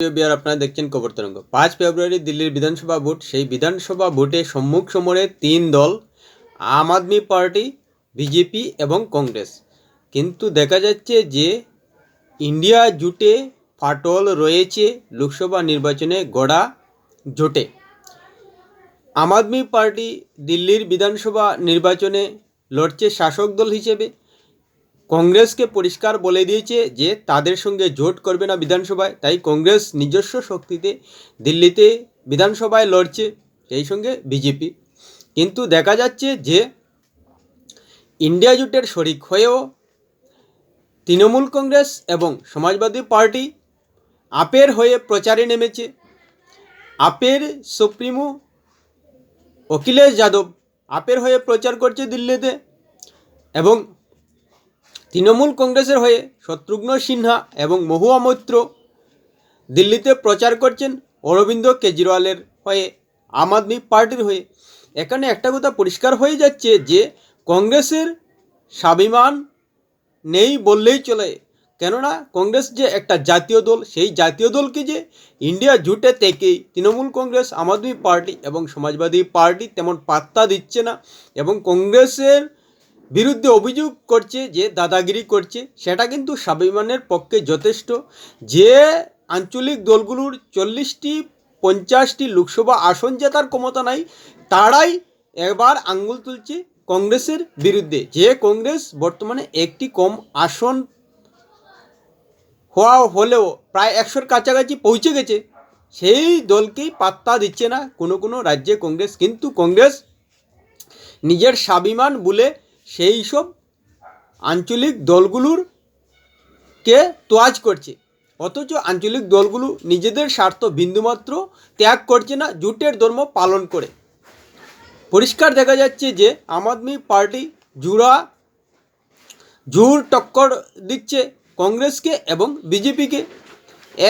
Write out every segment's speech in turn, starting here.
বিহার আপনারা দেখছেন খবর তরঙ্গ। পাঁচ ফেব্রুয়ারি দিল্লির বিধানসভা ভোট। সেই বিধানসভা ভোটে সম্মুখ সমরে তিন দল, আম আদমি পার্টি, বিজেপি এবং কংগ্রেস। কিন্তু দেখা যাচ্ছে যে ইন্ডিয়া জুটে ফাটল রয়েছে লোকসভা নির্বাচনে গড়া জোটে। আম আদমি পার্টি দিল্লির বিধানসভা নির্বাচনে লড়ছে শাসক দল হিসেবে। কংগ্রেসকে পরিষ্কার বলে দিয়েছে যে তাদের সঙ্গে জোট করবে না বিধানসভায়। তাই কংগ্রেস নিজস্ব শক্তিতে দিল্লিতে বিধানসভায় লড়ছে, সেই সঙ্গে বিজেপি। কিন্তু দেখা যাচ্ছে যে ইন্ডিয়া জোটের শরিক হয়েও তৃণমূল কংগ্রেস এবং সমাজবাদী পার্টি আপের হয়ে প্রচারে নেমেছে। আপের সুপ্রিমো অখিলেশ যাদব আপের হয়ে প্রচার করছে দিল্লিতে এবং তৃণমূল কংগ্রেসের হয়ে শত্রুঘ্ন সিনহা এবং মহুয়া মৈত্র দিল্লিতে প্রচার করছেন অরবিন্দ কেজরিওয়ালের হয়ে আম আদমি পার্টির হয়ে। এখানে একটা কথা পরিষ্কার হয়ে যাচ্ছে যে কংগ্রেসের স্বাভিমান নেই বললেই চলে। কেননা কংগ্রেস যে একটা জাতীয় দল, সেই জাতীয় দলকে যে ইন্ডিয়া জুটে থেকেই তৃণমূল কংগ্রেস, আম আদমি পার্টি এবং সমাজবাদী পার্টি তেমন পাত্তা দিচ্ছে না এবং কংগ্রেসের বিরুদ্ধে অভিযোগ করছে, যে দাদাগিরি করছে, সেটা কিন্তু স্বাভিমানের পক্ষে যথেষ্ট। যে আঞ্চলিক দলগুলোর চল্লিশটি, পঞ্চাশটি লোকসভা আসন জেতার ক্ষমতা নাই, তারাই এবার আঙ্গুল তুলছে কংগ্রেসের বিরুদ্ধে। যে কংগ্রেস বর্তমানে একটি কম আসন হওয়া হলেও প্রায় একশোর কাছাকাছি পৌঁছে গেছে, সেই দলকেই পাত্তা দিচ্ছে না কোনো কোনো রাজ্যে কংগ্রেস। কিন্তু কংগ্রেস নিজের স্বাভিমান বলে সেই সব আঞ্চলিক দলগুলোর কে তোয়াজ করছে। অথচ আঞ্চলিক দলগুলো নিজেদের স্বার্থ বিন্দুমাত্র ত্যাগ করছে না, জুটের ধর্ম পালন করে। পরিষ্কার দেখা যাচ্ছে যে আম আদমি পার্টি জুড়া জোর টক্কর দিচ্ছে কংগ্রেসকে এবং বিজেপিকে।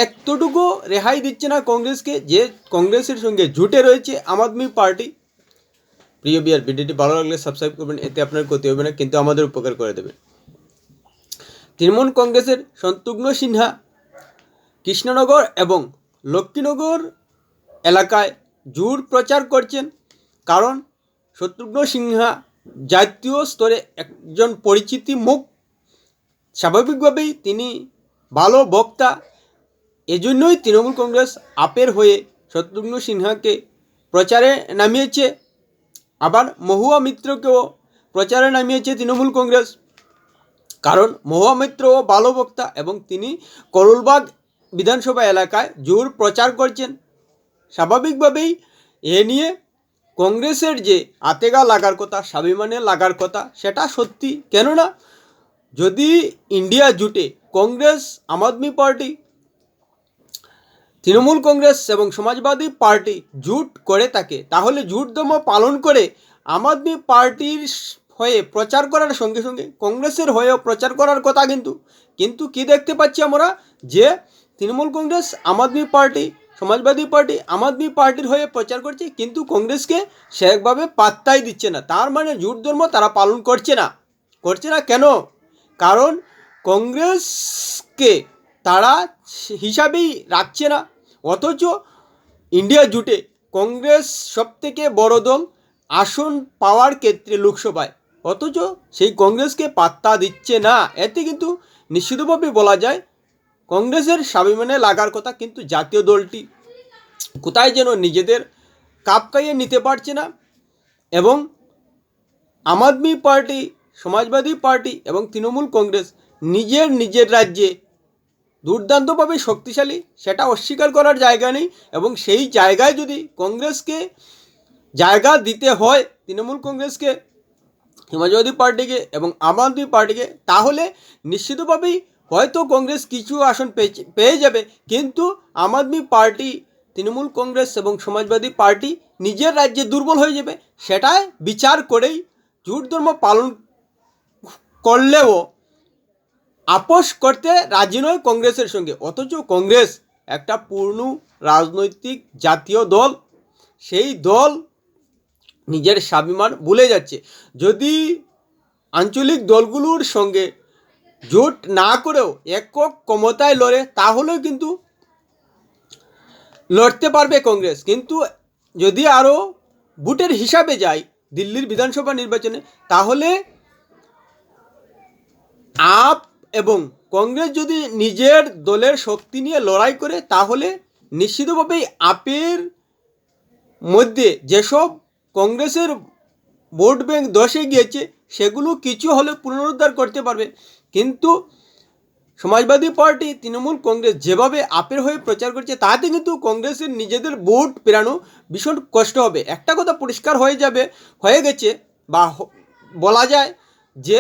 এতটুকু রেহাই দিচ্ছে না কংগ্রেসকে যে কংগ্রেসের সঙ্গে জুটে রয়েছে আম আদমি পার্টি। প্রিয় বিয়ার ভিডিওটি ভালো লাগলে সাবস্ক্রাইব করবেন, এতে আপনার ক্ষতি হবে না, কিন্তু আমাদের উপকার করে দেবে। তৃণমূল কংগ্রেসের সন্তুগ্ন সিনহা কৃষ্ণনগর এবং লক্ষ্মীনগর এলাকায় জোর প্রচার করছেন কারণ শত্রুঘ্ন সিনহা জাতীয় স্তরে একজন পরিচিতি মুখ। স্বাভাবিকভাবেই তিনি ভালো বক্তা। এজন্যই তৃণমূল কংগ্রেস আপের হয়ে শত্রুঘ্ন সিনহাকে প্রচারে নামিয়েছে। আবার মহুয়া মিত্রকেও প্রচারে নামিয়েছে তৃণমূল কংগ্রেস। কারণ মহুয়া মিত্রও ভালো বক্তা এবং তিনি করুলবাগ বিধানসভা এলাকায় জোর প্রচার করছেন। স্বাভাবিকভাবেই এ নিয়ে কংগ্রেসের যে আতেগা লাগার কথা, স্বাভিমানে লাগার কথা, সেটা সত্যি। কেননা যদি ইন্ডিয়া জুটে কংগ্রেস, আম আদমি পার্টি তৃণমূল কংগ্রেস এবং সমাজবাদী পার্টি জুট করে থাকে তাহলে জুট ধর্ম পালন করে আম আদমি পার্টির হয়ে প্রচার করার সঙ্গে সঙ্গে কংগ্রেসের হয়েও প্রচার করার কথা কিন্তু। কিন্তু কি দেখতে পাচ্ছি আমরা? যে তৃণমূল কংগ্রেস, আম আদমি পার্টি, সমাজবাদী পার্টি আম আদমি পার্টির হয়ে প্রচার করছে, কিন্তু কংগ্রেসকে সেভাবে পাত্তাই দিচ্ছে না। তার মানে জুট ধর্ম তারা পালন করছে না। করছে না কেন? কারণ কংগ্রেসকে তারা হিসাবেই রাখছে না। অথচ ইন্ডিয়া জুটে কংগ্রেস সবথেকে বড় দল আসন পাওয়ার ক্ষেত্রে লোকসভায়। অথচ সেই কংগ্রেসকে পাত্তা দিচ্ছে না। এতে কিন্তু নিশ্চিতভাবে বলা যায় কংগ্রেসের স্বাভিমানে লাগার কথা কিন্তু জাতীয় দলটি। কোথায় যেন নিজেদের কাপ কাইয়ে নিতে পারছে না এবং আম আদমি পার্টি, সমাজবাদী পার্টি এবং তৃণমূল কংগ্রেস নিজের নিজের রাজ্যে দুর্দান্তভাবে শক্তিশালী, সেটা অস্বীকার করার জায়গা নেই এবং সেই জায়গায় যদি কংগ্রেসকে জায়গা দিতে হয়, তৃণমূল কংগ্রেসকে সমাজবাদী পার্টিকে এবং আম আদমি পার্টিকে, তাহলে নিশ্চিতভাবেই হয়তো কংগ্রেস কিছু আসন পেয়ে যাবে। কিন্তু আম আদমি পার্টি, তৃণমূল কংগ্রেস এবং সমাজবাদী পার্টি নিজের রাজ্যে দুর্বল হয়ে যাবে, সেটাই বিচার করেই জোট ধর্ম পালন করলেও আপোষ করতে রাজি নয় কংগ্রেসের সঙ্গে। অথচ কংগ্রেস একটা পূর্ণ রাজনৈতিক জাতীয় দল। সেই দল নিজের স্বাভিমান ভুলে যাচ্ছে। যদি আঞ্চলিক দলগুলোর সঙ্গে জোট না করেও একক ক্ষমতায় লড়ে, তাহলেও কিন্তু লড়তে পারবে কংগ্রেস। কিন্তু যদি আরও বুটের হিসাবে যায় দিল্লির বিধানসভা নির্বাচনে, তাহলে আপ এবং কংগ্রেস যদি নিজের দলের শক্তি নিয়ে লড়াই করে, তাহলে নিশ্চিতভাবেই আপের মধ্যে যেসব কংগ্রেসের ভোট ব্যাংক দশে গিয়েছে, সেগুলো কিছু হলে পুনরুদ্ধার করতে পারবে। কিন্তু সমাজবাদী পার্টি, তৃণমূল কংগ্রেস যেভাবে আপের হয়ে প্রচার করছে, তাতে কিন্তু কংগ্রেসের নিজেদের ভোট পেরানো ভীষণ কষ্ট হবে। একটা কথা পরিষ্কার হয়ে যাবে, হয়ে গেছে, বা বলা যায় যে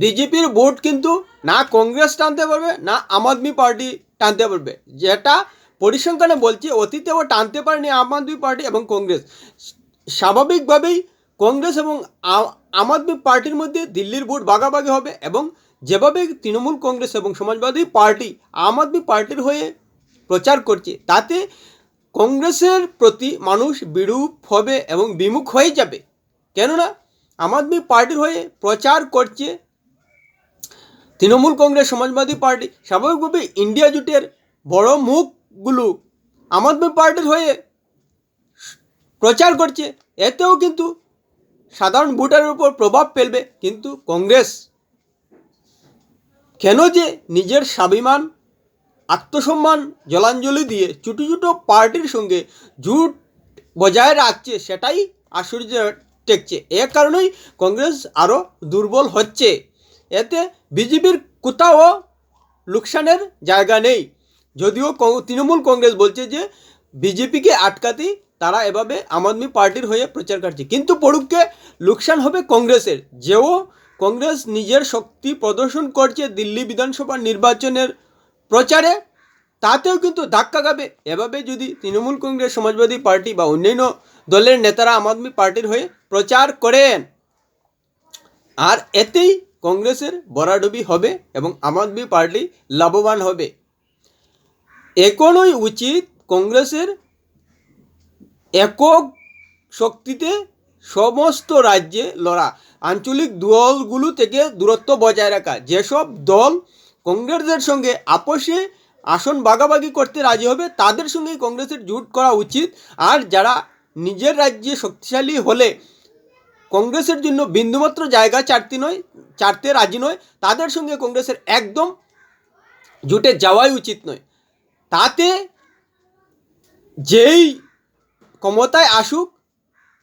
বিজেপির ভোট কিন্তু না কংগ্রেস টানতে পারবে, না আম আদমি পার্টি টানতে পারবে। যেটা পরিসংখ্যানে বলছে, অতীতেও টানতে পারেনি আম আদমি পার্টি এবং কংগ্রেস। স্বাভাবিকভাবেই কংগ্রেস এবং আম আদমি পার্টির মধ্যে দিল্লির ভোট ভাগাভাগি হবে এবং যেভাবে তৃণমূল কংগ্রেস এবং সমাজবাদী পার্টি আম আদমি পার্টির হয়ে প্রচার করছে, তাতে কংগ্রেসের প্রতি মানুষ বিরূপ হবে এবং বিমুখ হয়ে যাবে। কেননা আম আদমি পার্টির হয়ে প্রচার করছে তৃণমূল কংগ্রেস সমাজবাদী পার্টি। স্বাভাবিকভাবে ইন্ডিয়া জোটের বড় মুখগুলো আম আদমি পার্টির হয়ে প্রচার করছে। এতেও কিন্তু সাধারণ ভোটারের উপর প্রভাব ফেলবে। কিন্তু কংগ্রেস কেন যে নিজের স্বাভিমান, আত্মসম্মান, জলাঞ্জলি দিয়ে ছোটো ছোটো পার্টির সঙ্গে জুট বজায় রাখছে, সেটাই আশ্চর্য টেকছে। এ কারণেই কংগ্রেস আরও দুর্বল হচ্ছে। এতে বিজেপির কোথাও লোকসানের জায়গা নেই। যদিও তৃণমূল কংগ্রেস বলছে যে, বিজেপিকে আটকাতে তারা এভাবে আম আদমি পার্টির হয়ে প্রচার করছে কিন্তু পড়ুককে লোকসান হবে কংগ্রেসের। যেও কংগ্রেস নিজের শক্তি প্রদর্শন করছে দিল্লি বিধানসভা নির্বাচনের প্রচারে, তাতেও কিন্তু ধাক্কা খাবে। এভাবে যদি তৃণমূল কংগ্রেস, সমাজবাদী পার্টি বা অন্যান্য দলের নেতারা আম আদমি পার্টির হয়ে প্রচার করেন। আর এতেই কংগ্রেসের বরাডুবি হবে এবং আম আদমি পার্টি লাভবান হবে। এখনই উচিত কংগ্রেসের একক শক্তিতে সমস্ত রাজ্যে লড়া। আঞ্চলিক দলগুলো থেকে দূরত্ব বজায় রাখা। যেসব দল কংগ্রেসের সঙ্গে আপোষে আসন বাগাবাগি করতে রাজি হবে, তাদের সঙ্গেই কংগ্রেসের জোট করা উচিত। আর যারা নিজের রাজ্যে শক্তিশালী হলে কংগ্রেসের জন্য বিন্দুমাত্র জায়গা চারতে নয় চারতে রাজি নয়। তাদের সঙ্গে কংগ্রেসের একদম জুটে যাওয়াই উচিত নয়। তাতে যেই ক্ষমতায় আসুক,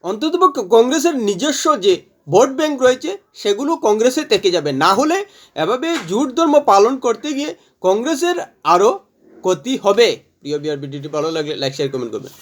অন্ততপক্ষে কংগ্রেসের নিজস্ব যে ভোট ব্যাংক রয়েছে, সেগুলো কংগ্রেসে থেকে যাবে। না হলে এভাবে জুট ধর্ম পালন করতে গিয়ে কংগ্রেসের আরও ক্ষতি হবে। প্রিয় বিআর ভিডিওটি ভালো লাগলে লাইক শেয়ার কমেন্ট করবেন।